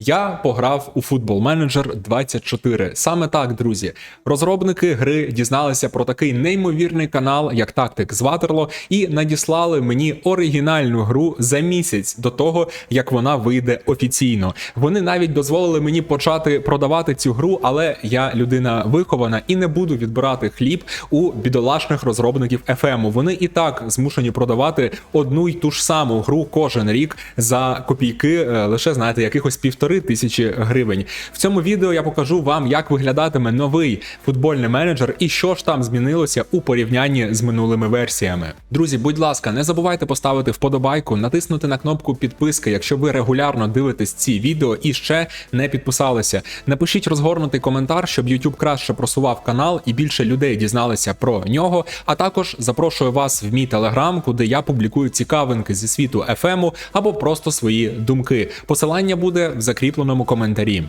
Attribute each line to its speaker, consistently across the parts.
Speaker 1: Я пограв у Football Manager 24. Саме так, друзі. Розробники гри дізналися про такий неймовірний канал, як Tactics Waterloo, і надіслали мені оригінальну гру за місяць до того, як вона вийде офіційно. Вони навіть дозволили мені почати продавати цю гру, але я людина вихована і не буду відбирати хліб у бідолашних розробників FM. Вони і так змушені продавати одну й ту ж саму гру кожен рік за копійки, е, лише знаєте, якихось півтори тисячі гривень. В цьому відео я покажу вам, як виглядатиме новий футбольний менеджер і що ж там змінилося у порівнянні з минулими версіями. Друзі, будь ласка, не забувайте поставити вподобайку, натиснути на кнопку підписки, якщо ви регулярно дивитесь ці відео і ще не підписалися. Напишіть розгорнутий коментар, щоб YouTube краще просував канал і більше людей дізналися про нього. А також запрошую вас в мій телеграм, куди я публікую цікавинки зі світу FM або просто свої думки. Посилання буде в закріпленому коментарі.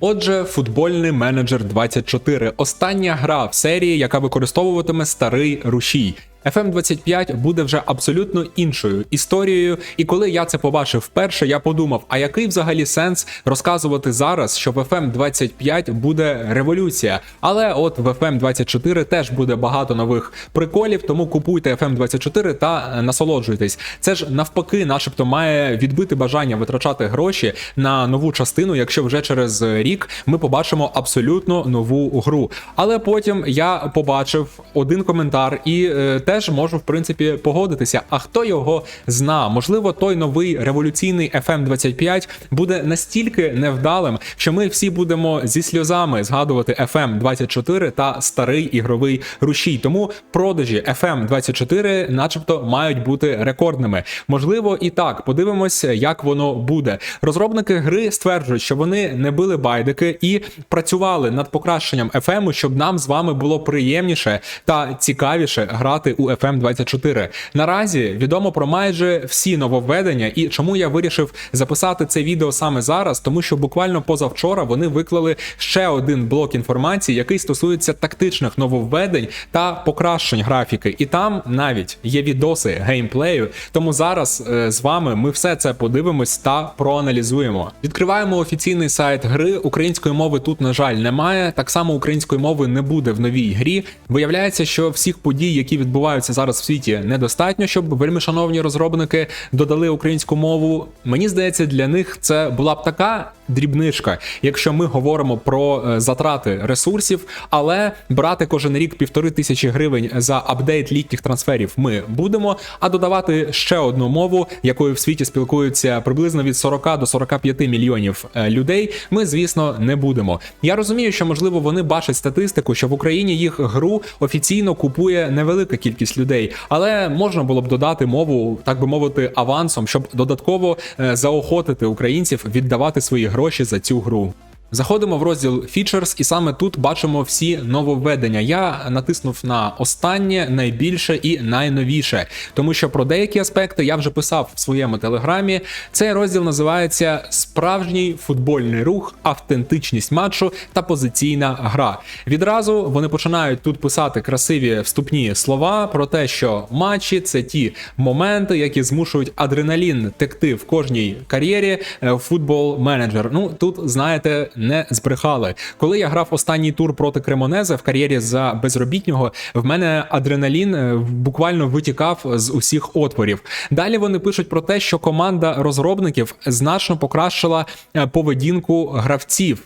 Speaker 1: Отже, футбольний менеджер 24 остання гра в серії, яка використовуватиме старий рушій. FM25 буде вже абсолютно іншою історією. І коли я це побачив вперше, я подумав: а який взагалі сенс розказувати зараз, що в FM25 буде революція? Але от в FM24 теж буде багато нових приколів, тому купуйте FM24 та насолоджуйтесь. Це ж навпаки, начебто, має відбити бажання витрачати гроші на нову частину, якщо вже через рік ми побачимо абсолютно нову гру. Але потім я побачив один коментар і е, теж можу в принципі погодитися. А хто його зна? Можливо, той новий революційний FM25 буде настільки невдалим, що ми всі будемо зі сльозами згадувати FM24 та старий ігровий рушій. Тому продажі FM24, начебто, мають бути рекордними. Можливо, і так подивимося, як воно буде. Розробники гри стверджують, що вони не били байдики і працювали над покращенням FM, щоб нам з вами було приємніше та цікавіше грати у FM24. Наразі відомо про майже всі нововведення, і чому я вирішив записати це відео саме зараз, тому що буквально позавчора вони виклали ще один блок інформації, який стосується тактичних нововведень та покращень графіки. І там навіть є відоси геймплею. Тому зараз е, з вами ми все це подивимось та проаналізуємо. Відкриваємо офіційний сайт гри. Української мови тут, на жаль, немає. Так само української мови не буде в новій грі. Виявляється, що всіх подій, які відбуваються зараз в світі, недостатньо, щоб вельми шановні розробники додали українську мову. Мені здається, для них це була б така дрібничка, якщо ми говоримо про е, затрати ресурсів, але брати кожен рік півтори тисячі гривень за апдейт літніх трансферів ми будемо. А додавати ще одну мову, якою в світі спілкуються приблизно від 40 до 45 мільйонів е, людей. Ми, звісно, не будемо. Я розумію, що можливо вони бачать статистику, що в Україні їх гру офіційно купує невелика кількість людей, але можна було б додати мову, так би мовити, авансом, щоб додатково е, заохотити українців віддавати свої гроші за цю гру. Заходимо в розділ Features, і саме тут бачимо всі нововведення. Я натиснув на останнє, найбільше і найновіше, тому що про деякі аспекти я вже писав в своєму телеграмі. Цей розділ називається Справжній футбольний рух, автентичність матчу та позиційна гра. Відразу вони починають тут писати красиві вступні слова про те, що матчі це ті моменти, які змушують адреналін текти в кожній кар'єрі футбол менеджер. Ну тут знаєте не збрехали. Коли я грав останній тур проти Кремонеза в кар'єрі за безробітнього, в мене адреналін е, буквально витікав з усіх отворів. Далі вони пишуть про те, що команда розробників значно покращила е, поведінку гравців.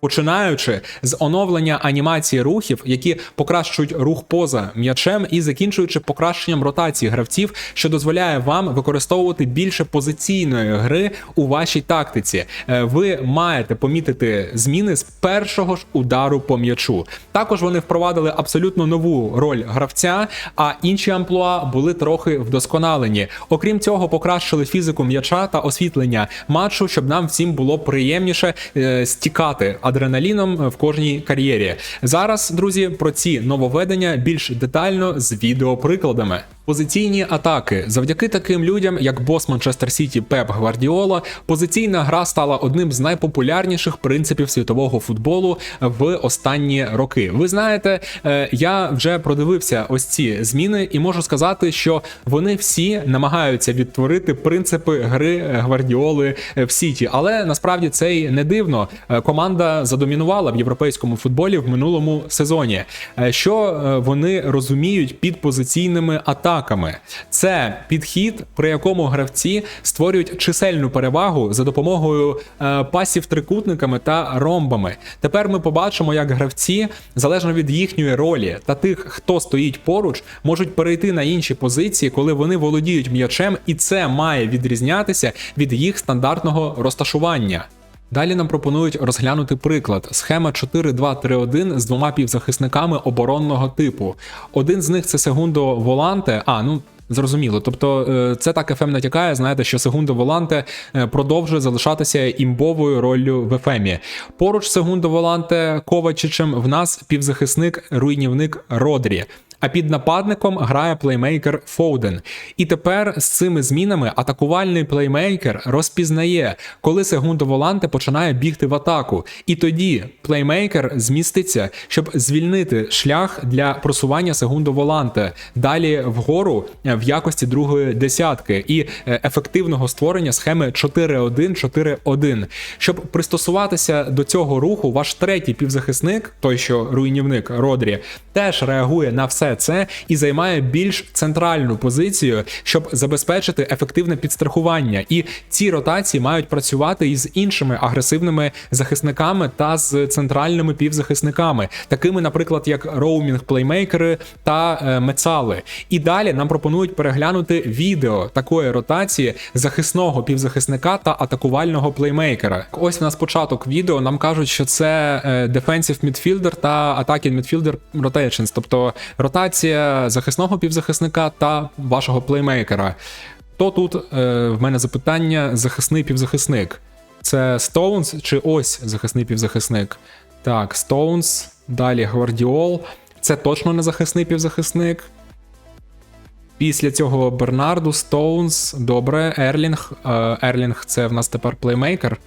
Speaker 1: Починаючи з оновлення анімації рухів, які покращують рух поза м'ячем, і закінчуючи покращенням ротації гравців, що дозволяє вам використовувати більше позиційної гри у вашій тактиці. Е, Ви маєте помітити зміни з першого ж удару по м'ячу. Також вони впровадили абсолютно нову роль гравця, а інші амплуа були трохи вдосконалені. Окрім цього, покращили фізику м'яча та освітлення матчу, щоб нам всім було приємніше е, стікати адреналіном в кожній кар'єрі. Зараз, друзі, про ці нововведення більш детально з відеоприкладами. Позиційні атаки завдяки таким людям, як бос Манчестер Сіті Пеп Гвардіола, позиційна гра стала одним з найпопулярніших принципів світового футболу в останні роки. Ви знаєте, е, я вже продивився ось ці зміни, і можу сказати, що вони всі намагаються відтворити принципи гри Гвардіоли в Сіті. Але насправді це й не дивно. Е, Команда задомінувала в європейському футболі в минулому сезоні. Е, Що е, вони розуміють під позиційними атаками? Це підхід, при якому гравці створюють чисельну перевагу за допомогою е, пасів трикутниками та ромбами. Тепер ми побачимо, як гравці, залежно від їхньої ролі та тих, хто стоїть поруч, можуть перейти на інші позиції, коли вони володіють м'ячем, і це має відрізнятися від їх стандартного розташування. Далі нам пропонують розглянути приклад: схема 4-2-3-1 з двома півзахисниками оборонного типу. Один з них це Сегундо Воланте. А, ну. Зрозуміло, тобто е, це так ФМ натякає, знаєте, що Сегундо Воланте продовжує залишатися імбовою роллю в ФМі. Поруч Сегундо Воланте Ковачичем в нас півзахисник, руйнівник Родрі. А під нападником грає плеймейкер Фоуден. І тепер з цими змінами атакувальний плеймейкер розпізнає, коли Сегундо Воланте починає бігти в атаку. І тоді плеймейкер зміститься, щоб звільнити шлях для просування Сегундо Воланте далі вгору е, в якості другої десятки і е, ефективного створення схеми 4-1-4-1. Щоб пристосуватися до цього руху, ваш третій півзахисник, той що руйнівник Родрі, теж реагує на все це і займає більш центральну позицію, щоб забезпечити ефективне підстрахування. І ці ротації мають працювати із іншими агресивними захисниками та з центральними півзахисниками, такими, наприклад, як роумінг плеймейкери та е, мецали. І далі нам пропонують переглянути відео такої ротації захисного півзахисника та атакувального плеймейкера. Ось у нас початок відео. Нам кажуть, що це е, defensive midfielder та attacking midfielder rotations, тобто ротація захисного півзахисника та вашого плеймейкера. То тут е, в мене запитання: захисний півзахисник. Це Стоунс чи ось захисний півзахисник? Так, Стоунс, далі Гвардіол. Це точно не захисний півзахисник. Після цього Бернарду, Стоунс, добре, Ерлінг. Е, Ерлінг це в нас тепер плеймейкер.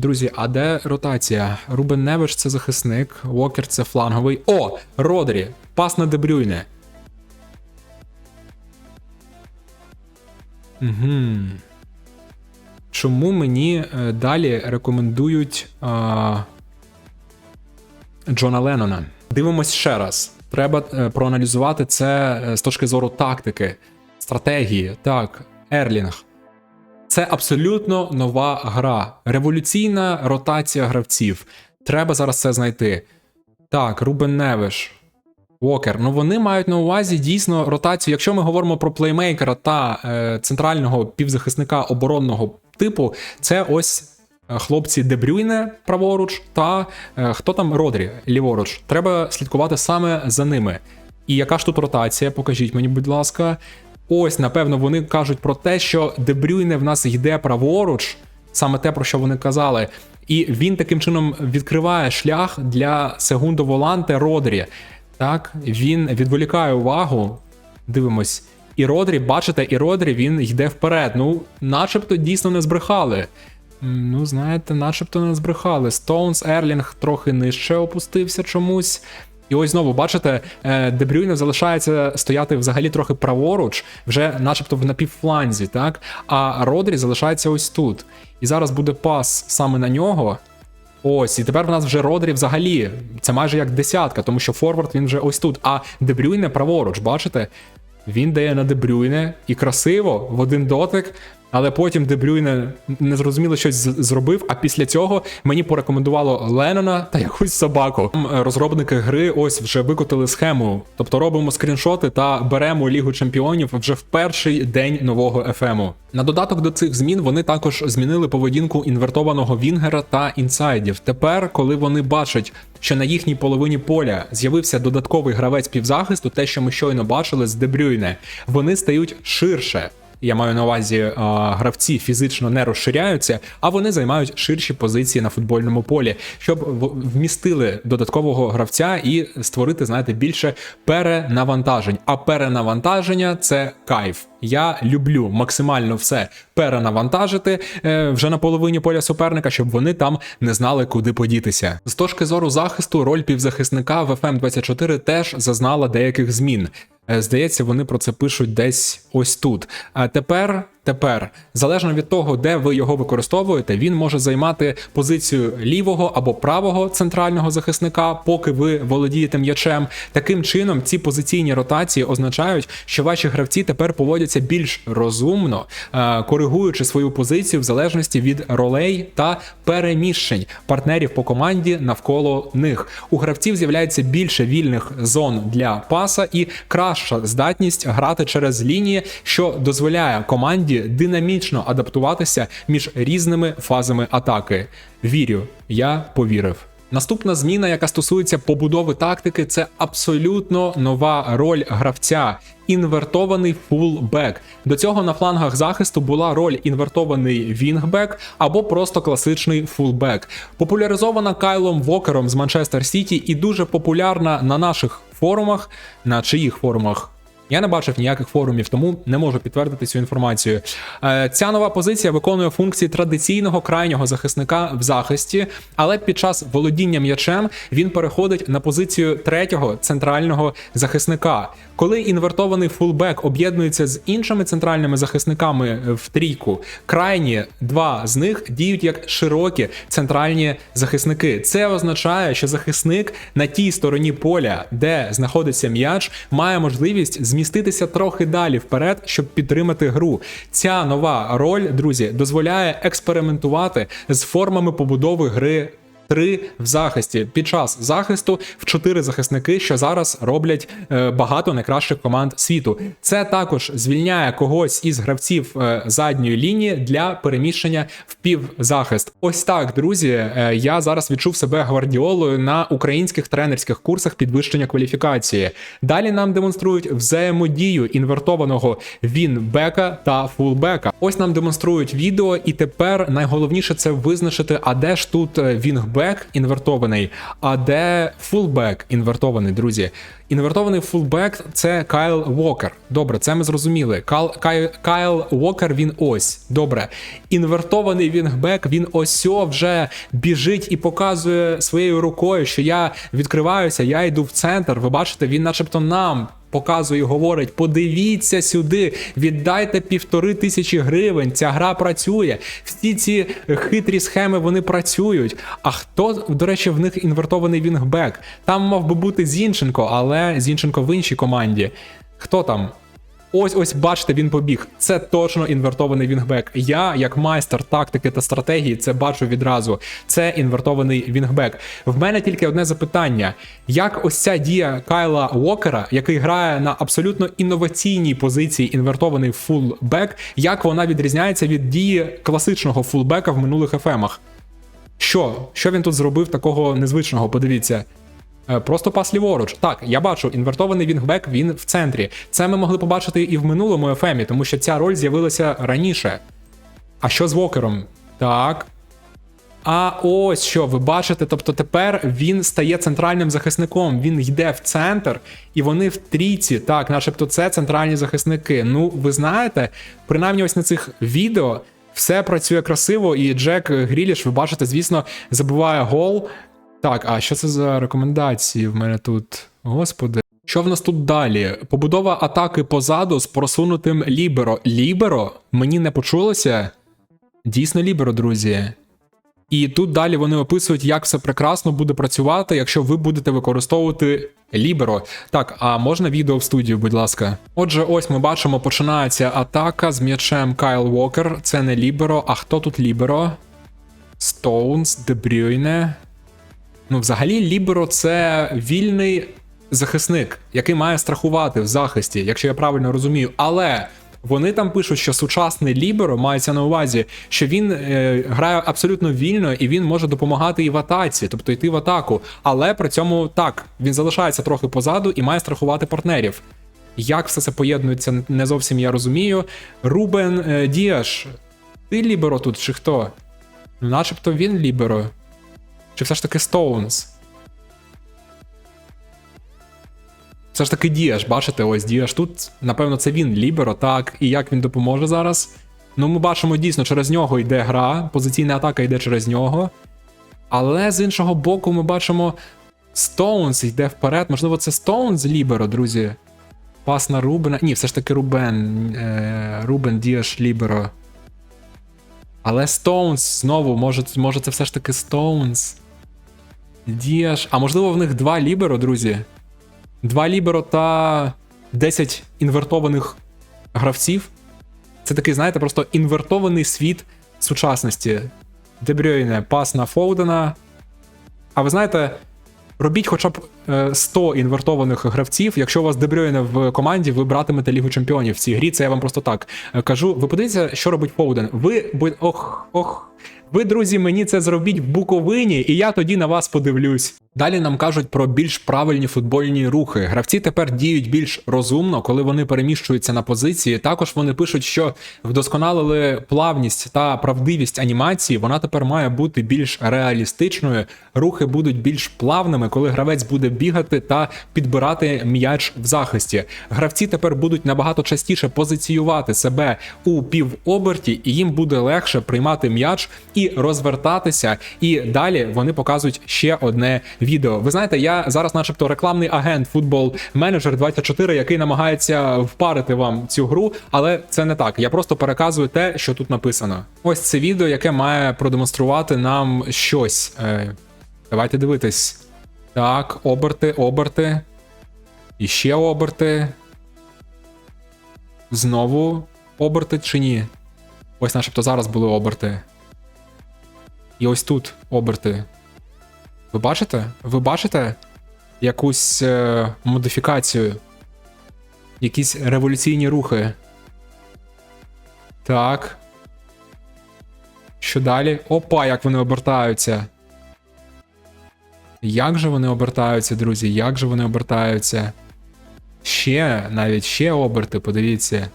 Speaker 1: Друзі, а де ротація? Рубен Невиш це захисник, Вокер це фланговий. О! Родрі! Пас на Дебрюйне. Угу. Чому мені е, далі рекомендують а, Джона Леннона? Дивимось ще раз. Треба е, проаналізувати це е, з точки зору тактики, стратегії. Так, Ерлінг. Це абсолютно нова гра. Революційна ротація гравців. Треба зараз це знайти. Так, Рубен Невиш. Вокер. Ну вони мають на увазі дійсно ротацію. Якщо ми говоримо про плеймейкера та е, центрального півзахисника оборонного типу, це ось е, хлопці Дебрюйне праворуч та е, хто там Родрі ліворуч. Треба слідкувати саме за ними. І яка ж тут ротація? Покажіть мені, будь ласка. Ось, напевно, вони кажуть про те, що Дебрюйне в нас йде праворуч, саме те, про що вони казали. І він таким чином відкриває шлях для Сегундо Воланте Родрі. Так, він відволікає увагу. Дивимось. І Родрі, бачите, і Родрі він йде вперед. Ну, начебто дійсно не збрехали. Ну, знаєте, начебто не збрехали. Стоунс, Ерлінг трохи нижче опустився чомусь. І ось знову, бачите, е, Дебрюйне залишається стояти взагалі трохи праворуч, вже начебто в напівфланзі, так? А Родрі залишається ось тут. І зараз буде пас саме на нього. Ось, і тепер в нас вже Родрі взагалі. Це майже як десятка, тому що Форвард він вже ось тут. А Дебрюйне праворуч, бачите? Він дає на Дебрюйне і красиво в один дотик. Але потім Дебрюйне незрозуміло щось з- зробив. А після цього мені порекомендувало Леннона та якусь собаку. Там, е, Розробники гри ось вже викотили схему. Тобто робимо скріншоти та беремо Лігу Чемпіонів вже в перший день нового ФМу. На додаток до цих змін вони також змінили поведінку інвертованого Вінгера та інсайдів. Тепер, коли вони бачать, що на їхній половині поля з'явився додатковий гравець півзахисту, те, що ми щойно бачили з Дебрюйне, вони стають ширше. Я маю на увазі е, гравці фізично не розширяються, а вони займають ширші позиції на футбольному полі, щоб вмістили додаткового гравця і створити, знаєте, більше перенавантажень. А перенавантаження це кайф. Я люблю максимально все перенавантажити е, вже на половині поля суперника, щоб вони там не знали, куди подітися. З точки зору захисту, роль півзахисника в FM24 теж зазнала деяких змін. Е, Здається, вони про це пишуть десь ось тут. А тепер, тепер, залежно від того, де ви його використовуєте, він може займати позицію лівого або правого центрального захисника, поки ви володієте м'ячем. Таким чином, ці позиційні ротації означають, що ваші гравці тепер поводяться більш розумно, е, коригуючи свою позицію в залежності від ролей та переміщень партнерів по команді навколо них. У гравців з'являється більше вільних зон для паса і краща здатність грати через лінії, що дозволяє команді динамічно адаптуватися між різними фазами атаки. Вірю, я повірив. Наступна зміна, яка стосується побудови тактики, це абсолютно нова роль гравця. Інвертований фулбек. До цього на флангах захисту була роль інвертований вінгбек або просто класичний фулбек. Популяризована Кайлом Вокером з Манчестер Сіті і дуже популярна на наших форумах. На чиїх форумах? Я не бачив ніяких форумів, тому не можу підтвердити цю інформацію. Е, Ця нова позиція виконує функції традиційного крайнього захисника в захисті, але під час володіння м'ячем він переходить на позицію третього центрального захисника. Коли інвертований фулбек об'єднується з іншими центральними захисниками в трійку, крайні два з них діють як широкі центральні захисники. Це означає, що захисник на тій стороні поля, де знаходиться м'яч, має можливість зміститися трохи далі вперед, щоб підтримати гру. Ця нова роль, друзі, дозволяє експериментувати з формами побудови гри. Три в захисті під час захисту в чотири захисники, що зараз роблять е, багато найкращих команд світу. Це також звільняє когось із гравців е, задньої лінії для переміщення в півзахист. Ось так, друзі. е, я зараз відчув себе гвардіолою на українських тренерських курсах підвищення кваліфікації. Далі нам демонструють взаємодію інвертованого вінбека та фулбека. Ось нам демонструють відео, і тепер найголовніше це визначити, а де ж тут е, вінгбек інвертований, а де фулбек інвертований, друзі. Інвертований фулбек це Кайл Уокер. Добре, це ми зрозуміли. Кайл, Кайл, Кайл Уокер він ось. Добре. Інвертований вінгбек, він ось вже біжить і показує своєю рукою, що я відкриваюся, я йду в центр. Ви бачите, він начебто нам. Показує, говорить: подивіться сюди, віддайте півтори тисячі гривень. Ця гра працює. Всі ці хитрі схеми вони працюють. А хто, до речі, в них інвертований вінгбек? Там мав би бути Зінченко, але Зінченко в іншій команді. Хто там? Ось ось бачите, він побіг. Це точно інвертований вінгбек. Я, як майстер тактики та стратегії, це бачу відразу. Це інвертований вінгбек. В мене тільки одне запитання: як ось ця дія Кайла Уокера, який грає на абсолютно інноваційній позиції інвертований фулбек, як вона відрізняється від дії класичного фулбека в минулих ефемах? Що? Що він тут зробив такого незвичного? Подивіться. Е, Просто пас ліворуч. Так, я бачу, інвертований вінгбек, він в центрі. Це ми могли побачити і в минулому ефемі, тому що ця роль з'явилася раніше. А що з Вокером? Так. А ось що, ви бачите, тобто тепер він стає центральним захисником. Він йде в центр, і вони в трійці. Так, начебто це центральні захисники. Ну, ви знаєте, принаймні ось на цих відео все працює красиво, і Джек Гріліш, ви бачите, звісно, забиває гол. Так, а що це за рекомендації в мене тут? Господи. Що в нас тут далі? Побудова атаки позаду з просунутим ліберо. Ліберо? Мені не почулося? Дійсно ліберо, друзі. І тут далі вони описують, як все прекрасно буде працювати, якщо ви будете використовувати ліберо. Так, а можна відео в студію, будь ласка. Отже, ось ми бачимо, починається атака з м'ячем Кайл Уокер. Це не ліберо. А хто тут ліберо? Стоунс, Дебрюйне. Ну, взагалі, Ліберо це вільний захисник, який має страхувати в захисті, якщо я правильно розумію. Але вони там пишуть, що сучасний Ліберо мається на увазі, що він е, грає абсолютно вільно і він може допомагати і в атаці, тобто йти в атаку. Але при цьому так, він залишається трохи позаду і має страхувати партнерів. Як все це поєднується, не зовсім я розумію. Рубен е, Діаш, ти ліберо тут чи хто? Начебто він ліберо. Чи все ж таки Стоунс? Все ж таки Діаш, бачите, ось Діаш тут. Напевно, це він ліберо, так. І як він допоможе зараз? Ну, ми бачимо дійсно, через нього йде гра, позиційна атака йде через нього. Але з іншого боку, ми бачимо, Стоунс йде вперед. Можливо, це Стоунс Ліберо, друзі. Пас на Рубена. Ні, все ж таки Рубен. Е, Рубен Діаш Ліберо. Але Стоунс знову, може, може це все ж таки Стоунс. Діаш. А можливо, в них два Ліберо, друзі. Два Ліберо та 10 інвертованих гравців. Це такий, знаєте, просто інвертований світ сучасності. Дебрюйне, пас на Фоудена. А ви знаєте, робіть хоча б е, 100 інвертованих гравців. Якщо у вас Дебрюйне в команді, ви братимете Лігу Чемпіонів в цій грі. Це я вам просто так е, кажу. Ви подивіться, що робить Фоуден. Ви ох, ох. Ви, друзі, мені це зробіть в Буковині, і я тоді на вас подивлюсь. Далі нам кажуть про більш правильні футбольні рухи. Гравці тепер діють більш розумно, коли вони переміщуються на позиції. Також вони пишуть, що вдосконалили плавність та правдивість анімації. Вона тепер має бути більш реалістичною. Рухи будуть більш плавними, коли гравець буде бігати та підбирати м'яч в захисті. Гравці тепер будуть набагато частіше позиціювати себе у півоберті, і їм буде легше приймати м'яч і розвертатися. І далі вони показують ще одне відео. Ви знаєте, я зараз, начебто, рекламний агент футбол менеджер 24, який намагається впарити вам цю гру, але це не так. Я просто переказую те, що тут написано. Ось це відео, яке має продемонструвати нам щось. Е, давайте дивитись. Так, оберти, оберти. І ще оберти. Знову оберти чи ні? Ось начебто зараз були оберти. І ось тут оберти. Ви бачите? Ви бачите якусь е, модифікацію? Якісь революційні рухи. Так. Що далі? Опа, як вони обертаються. Як же вони обертаються, друзі? Як же вони обертаються? Ще, навіть ще оберти, подивіться.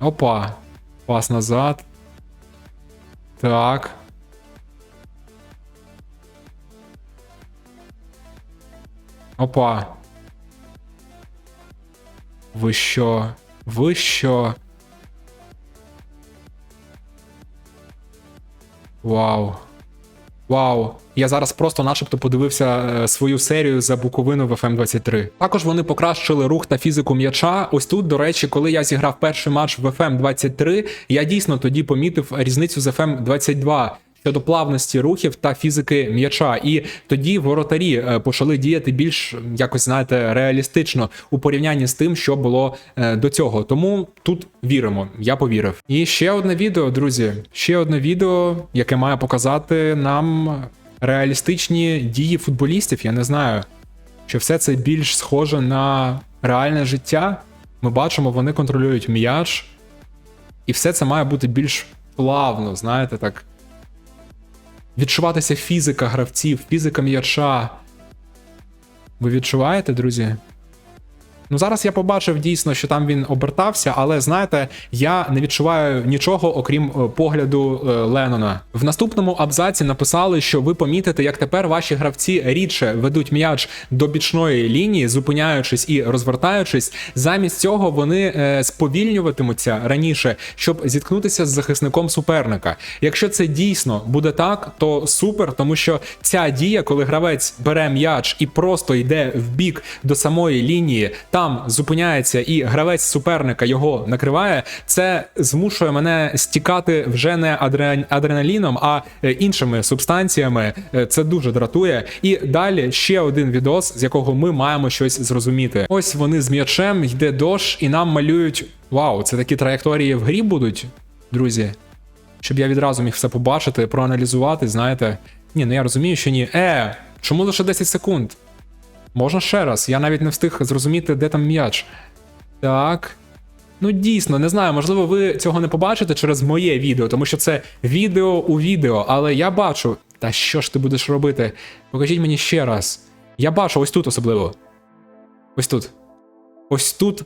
Speaker 1: Опа. Пас назад. Так. Опа. Ви що? Ви що? Вау. Вау. Я зараз просто начебто подивився е, свою серію за Буковину в FM23. Також вони покращили рух та фізику м'яча. Ось тут, до речі, коли я зіграв перший матч в FM23, я дійсно тоді помітив різницю з FM22 щодо плавності рухів та фізики м'яча. І тоді воротарі е, почали діяти більш якось знаєте реалістично у порівнянні з тим, що було е, до цього. Тому тут віримо. Я повірив. І ще одне відео, друзі. Ще одне відео, яке має показати нам реалістичні дії футболістів. Я не знаю, що все це більш схоже на реальне життя. Ми бачимо, вони контролюють м'яч, і все це має бути більш плавно, знаєте, так. Відчуватися фізика гравців, фізика м'яча. Ви відчуваєте, друзі? Ну, зараз я побачив дійсно, що там він обертався, але знаєте, я не відчуваю нічого, окрім е, погляду е, Леннона. В наступному абзаці написали, що ви помітите, як тепер ваші гравці рідше ведуть м'яч до бічної лінії, зупиняючись і розвертаючись. Замість цього вони е, сповільнюватимуться раніше, щоб зіткнутися з захисником суперника. Якщо це дійсно буде так, то супер, тому що ця дія, коли гравець бере м'яч і просто йде в бік до самої лінії, там зупиняється і гравець суперника його накриває, це змушує мене стікати вже не адреналіном, а е, іншими субстанціями. Е, Це дуже дратує. І далі ще один відос, з якого ми маємо щось зрозуміти. Ось вони з м'ячем, йде дощ, і нам малюють. Вау, це такі траєкторії в грі будуть, друзі. Щоб я відразу міг все побачити, проаналізувати, знаєте. Ні, ну я розумію, що ні. Е, чому лише 10 секунд? Можна ще раз, я навіть не встиг зрозуміти, де там м'яч. Так. Ну, дійсно, не знаю, можливо, ви цього не побачите через моє відео, тому що це відео у відео, але я бачу. Та що ж ти будеш робити? Покажіть мені ще раз. Я бачу ось тут особливо. Ось тут. Ось тут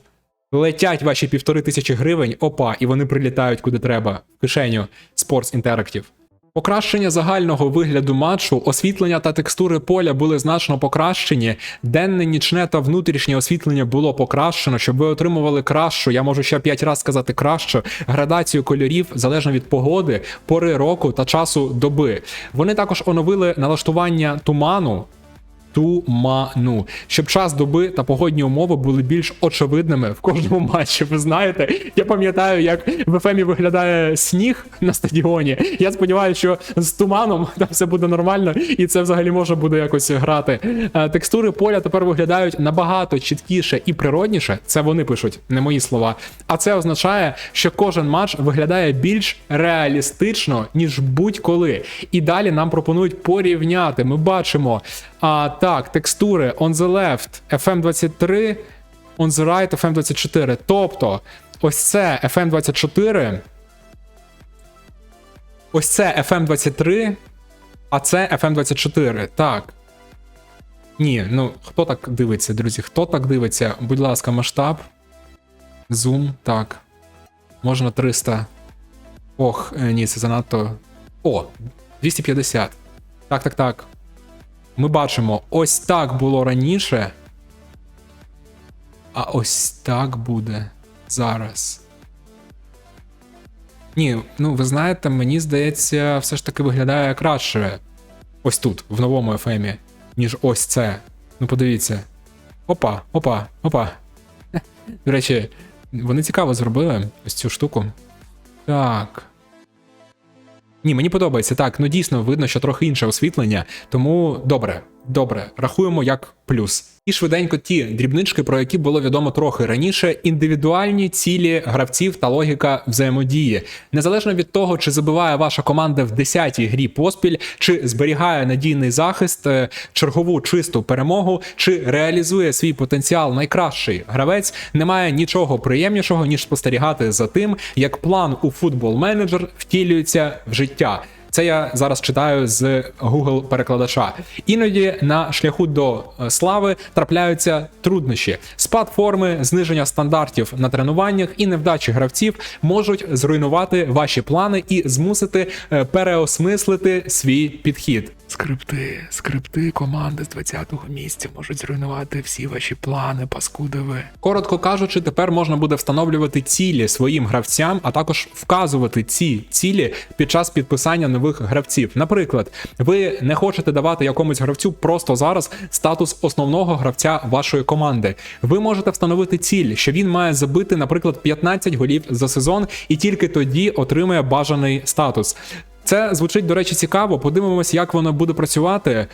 Speaker 1: летять ваші півтори тисячі гривень, опа, і вони прилітають куди треба, в кишеню Sports Interactive. Покращення загального вигляду матчу, освітлення та текстури поля були значно покращені. Денне, нічне та внутрішнє освітлення було покращено, щоб ви отримували кращу, я можу ще 5 разів сказати кращу, градацію кольорів залежно від погоди, пори року та часу доби. Вони також оновили налаштування туману. Туману, щоб час доби та погодні умови були більш очевидними в кожному матчі. Ви знаєте, я пам'ятаю, як в ФМі виглядає сніг на стадіоні. Я сподіваюся, що з туманом там все буде нормально, і це взагалі може буде якось грати. Е, Текстури поля тепер виглядають набагато чіткіше і природніше. Це вони пишуть, не мої слова. А це означає, що кожен матч виглядає більш реалістично, ніж будь-коли. І далі нам пропонують порівняти. Ми бачимо. А так, текстури on the left, FM23, on the right, FM24. Тобто, ось це FM24. Ось це FM23, а це FM24. Так. Ні, ну хто так дивиться, друзі? Хто так дивиться? Будь ласка, масштаб. Зум. Так. Можна 300. Ох, е, ні, це занадто. О, 250. Так, так, так. Ми бачимо, ось так було раніше. А ось так буде зараз. Ні, ну ви знаєте, мені здається, все ж таки виглядає краще ось тут, в новому FM, ніж ось це. Ну подивіться. Опа, опа, опа. До речі, вони цікаво зробили ось цю штуку. Так. Ні, мені подобається так. Ну дійсно видно, що трохи інше освітлення, тому добре, добре, рахуємо як плюс. І швиденько ті дрібнички, про які було відомо трохи раніше, індивідуальні цілі гравців та логіка взаємодії. Незалежно від того, чи забиває ваша команда в 10-й грі поспіль, чи зберігає надійний захист, е, чергову чисту перемогу, чи реалізує свій потенціал найкращий гравець, немає нічого приємнішого, ніж спостерігати за тим, як план у футбол менеджер втілюється в життя. Це я зараз читаю з Google перекладача. Іноді на шляху до е, слави трапляються труднощі. Спад форми, зниження стандартів на тренуваннях і невдачі гравців можуть зруйнувати ваші плани і змусити е, переосмислити свій підхід. Скрипти, скрипти команди з 20-го місця можуть зруйнувати всі ваші плани, паскудове. Коротко кажучи, тепер можна буде встановлювати цілі своїм гравцям, а також вказувати ці цілі під час підписання нових гравців. Наприклад, ви не хочете давати якомусь гравцю просто зараз статус основного гравця вашої команди. Ви можете встановити ціль, що він має забити, наприклад, 15 голів за сезон, і тільки тоді отримує бажаний статус. Це звучить, до речі, цікаво. Подивимось, як воно буде працювати.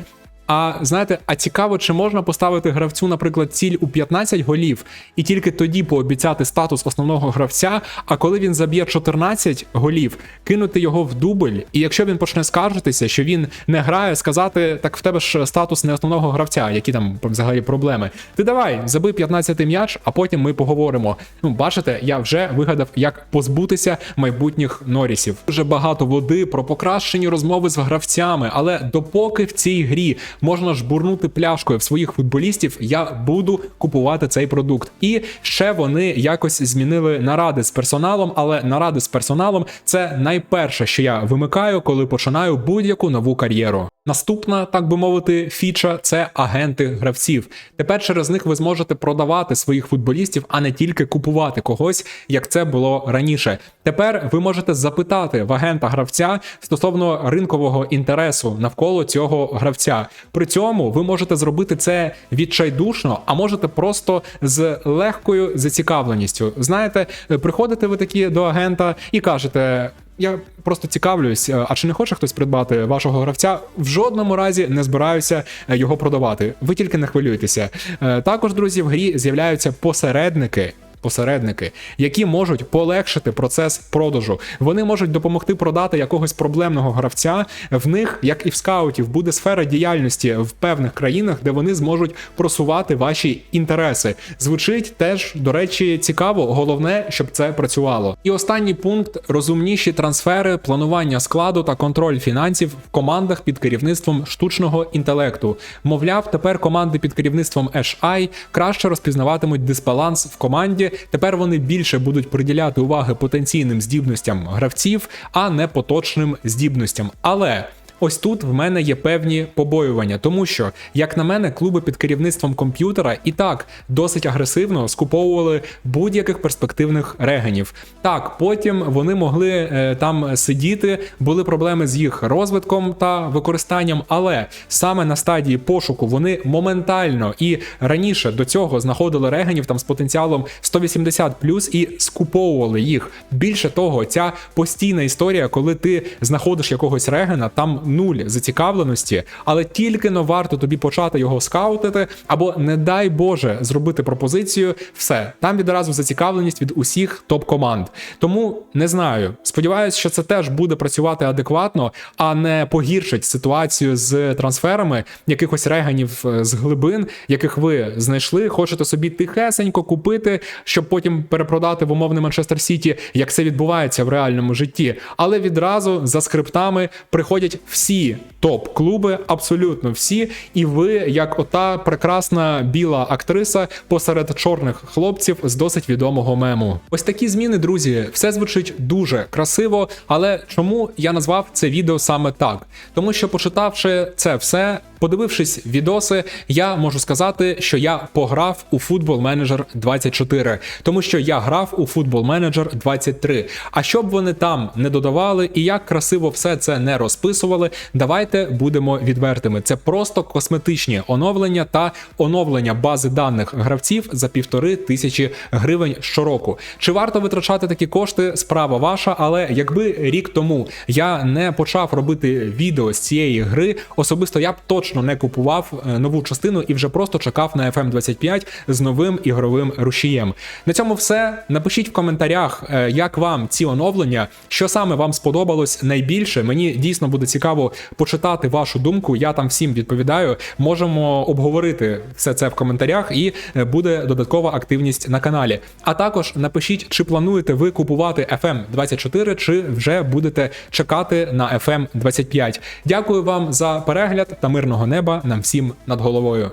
Speaker 1: А знаєте, а цікаво, чи можна поставити гравцю, наприклад, ціль у 15 голів, і тільки тоді пообіцяти статус основного гравця. А коли він заб'є 14 голів, кинути його в дубль. І якщо він почне скаржитися, що він не грає, сказати, так в тебе ж статус не основного гравця, які там взагалі проблеми. Ти давай, забий 15 м'яч, а потім ми поговоримо. Ну, бачите, я вже вигадав, як позбутися майбутніх норісів. Дуже багато води про покращені розмови з гравцями, але допоки в цій грі можна жбурнути пляшкою в своїх футболістів, я буду купувати цей продукт. І ще вони якось змінили наради з персоналом, але наради з персоналом це найперше, що я вимикаю, коли починаю будь-яку нову кар'єру. Наступна, так би мовити, фіча це агенти гравців. Тепер через них ви зможете продавати своїх футболістів, а не тільки купувати когось, як це було раніше. Тепер ви можете запитати в агента гравця стосовно ринкового інтересу навколо цього гравця. При цьому ви можете зробити це відчайдушно, а можете просто з легкою зацікавленістю. Знаєте, приходите ви такі до агента і кажете. Я просто цікавлюсь, е, а чи не хоче хтось придбати вашого гравця? В жодному разі не збираюся е, його продавати. Ви тільки не хвилюйтеся. Е, Також, друзі, в грі з'являються посередники. Посередники, які можуть полегшити процес продажу. Вони можуть допомогти продати якогось проблемного гравця. В них, як і в скаутів, буде сфера діяльності в певних країнах, де вони зможуть просувати ваші інтереси. Звучить теж, до речі, цікаво. Головне, щоб це працювало. І останній пункт розумніші трансфери, планування складу та контроль фінансів в командах під керівництвом штучного інтелекту. Мовляв, тепер команди під керівництвом HI краще розпізнаватимуть дисбаланс в команді. Тепер вони більше будуть приділяти уваги потенційним здібностям гравців, а не поточним здібностям. Але Ось тут в мене є певні побоювання, тому що, як на мене, клуби під керівництвом комп'ютера і так досить агресивно скуповували будь-яких перспективних регенів. Так, потім вони могли е, там сидіти, були проблеми з їх розвитком та використанням, але саме на стадії пошуку вони моментально і раніше до цього знаходили регенів там з потенціалом 180 і скуповували їх. Більше того, ця постійна історія, коли ти знаходиш якогось регена, там нуль зацікавленості, але тільки но варто тобі почати його скаутити, або, не дай Боже, зробити пропозицію, все там відразу зацікавленість від усіх топ-команд. Тому не знаю. Сподіваюсь, що це теж буде працювати адекватно, а не погіршить ситуацію з трансферами якихось реганів е, з глибин, яких ви знайшли, хочете собі тихесенько купити, щоб потім перепродати в умовний Манчестер Сіті, як це відбувається в реальному житті. Але відразу за скриптами приходять всі топ-клуби, абсолютно всі, і ви, як ота прекрасна біла актриса посеред чорних хлопців з досить відомого мему. Ось такі зміни, друзі, все звучить дуже красиво. Але чому я назвав це відео саме так? Тому що, почитавши це все, подивившись відоси, я можу сказати, що я пограв у Football Manager 24, тому що я грав у Football Manager 23. А щоб вони там не додавали і як красиво все це не розписували, давайте будемо відвертими. Це просто косметичні оновлення та оновлення бази даних гравців за півтори тисячі гривень щороку. Чи варто витрачати такі кошти? Справа ваша, але якби рік тому я не почав робити відео з цієї гри, особисто я б точно не купував е, нову частину і вже просто чекав на FM 25 з новим ігровим рушієм. На цьому все. Напишіть в коментарях, е, як вам ці оновлення, що саме вам сподобалось найбільше. Мені дійсно буде цікаво почитати вашу думку. Я там всім відповідаю. Можемо обговорити все це в коментарях, і е, буде додаткова активність на каналі. А також напишіть, чи плануєте ви купувати FM 24, чи вже будете чекати на FM 25. Дякую вам за перегляд та мирного неба нам всім над головою.